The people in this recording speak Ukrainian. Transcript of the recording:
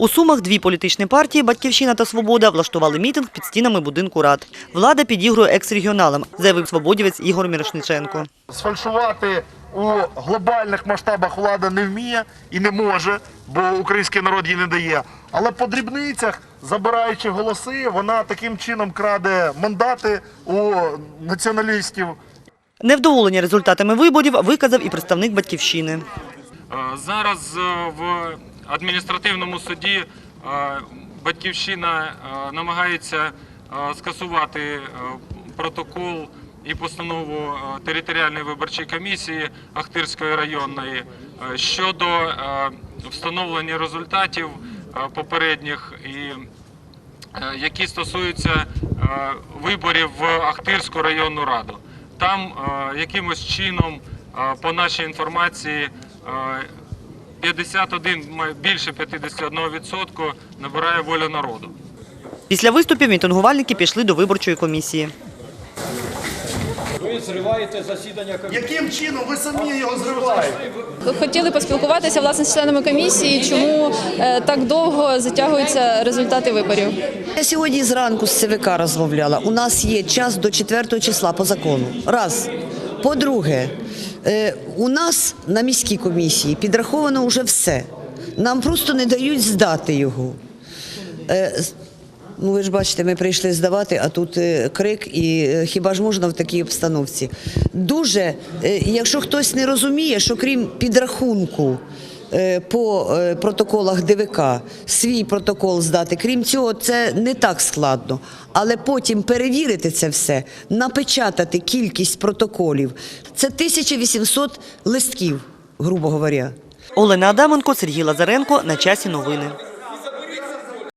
У Сумах дві політичні партії «Батьківщина» та «Свобода» влаштували мітинг під стінами будинку рад. Влада підігрує екс-регіоналам, заявив свободівець Ігор Мірошниченко. Сфальшувати у глобальних масштабах влада не вміє і не може, бо український народ їй не дає. Але по дрібницях, забираючи голоси, вона таким чином краде мандати у націоналістів. Невдоволення результатами виборів виказав і представник «Батьківщини». Е, Зараз е, в адміністративному суді е, батьківщина е, намагається е, скасувати протокол і постанову територіальної виборчої комісії Ахтирської районної щодо встановлення результатів попередніх і які стосуються виборів в Ахтирську районну раду. Там якимось чином, по нашій інформації, 51, май- більше 51% набирає воля народу. Після виступів мітингувальники пішли до виборчої комісії. Ви зриваєте засідання комісії. Яким чином ви самі його зриваєте? Хотіли поспілкуватися власне з членами комісії, чому е, так довго затягуються результати виборів. Я сьогодні зранку з ЦВК розмовляла. У нас є час до 4 числа по закону. Раз. По-друге, е, у нас на міській комісії підраховано вже все. Нам просто не дають здати його. Е, Ну, ви ж бачите, ми прийшли здавати, а тут е, крик, і хіба ж можна в такій обстановці? Дуже, якщо хтось не розуміє, що крім підрахунку по е, протоколах ДВК свій протокол здати, крім цього, це не так складно. Але потім перевірити це все, напечатати кількість протоколів. Це 1800 листків, грубо говоря. Олена Адаменко, Сергій Лазаренко. На часі новини.